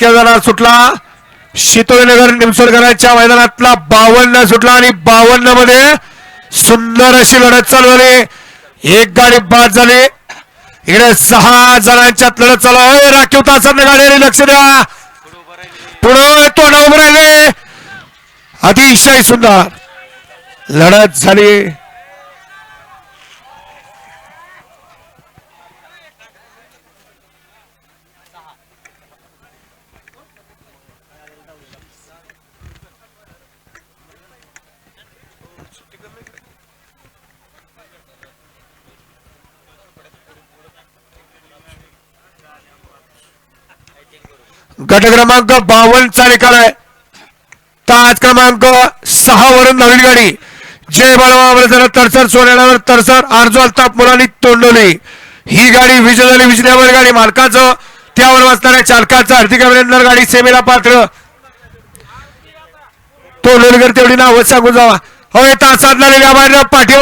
जणांना सुटला. शितोळीनगर निमसोडकरांच्या मैदानातला बावन्न सुटला आणि बावन्नमध्ये सुंदर अशी लढत चालू झाली. एक गाडी बाद झाली. इकडे सहा जणांच्यात लढत चालू आहे. राखीव तासांना गाडी आली लक्ष द्या. पुढे तो उभं राहिले. अतिशय सुंदर लढत झाली. गट क्रमांक बावन्न चा निकाल आहे. ताज क्रमांक सहा वरून नवीन गाडी. जय बाळावर तरसर सोन्यावर तरसर अर्जो अल्ताप मुलांनी तोंडवली. ही गाडी विजय झाली विजयावर गाडी मालकाचं त्यावर वाचणाऱ्या चालकाचं हार्दिक अभिनंदन गाडी सेवेला पात्र. तोंडवलीकर तेवढी नाव सांगून जावा. होय तासात बाहेर पाठी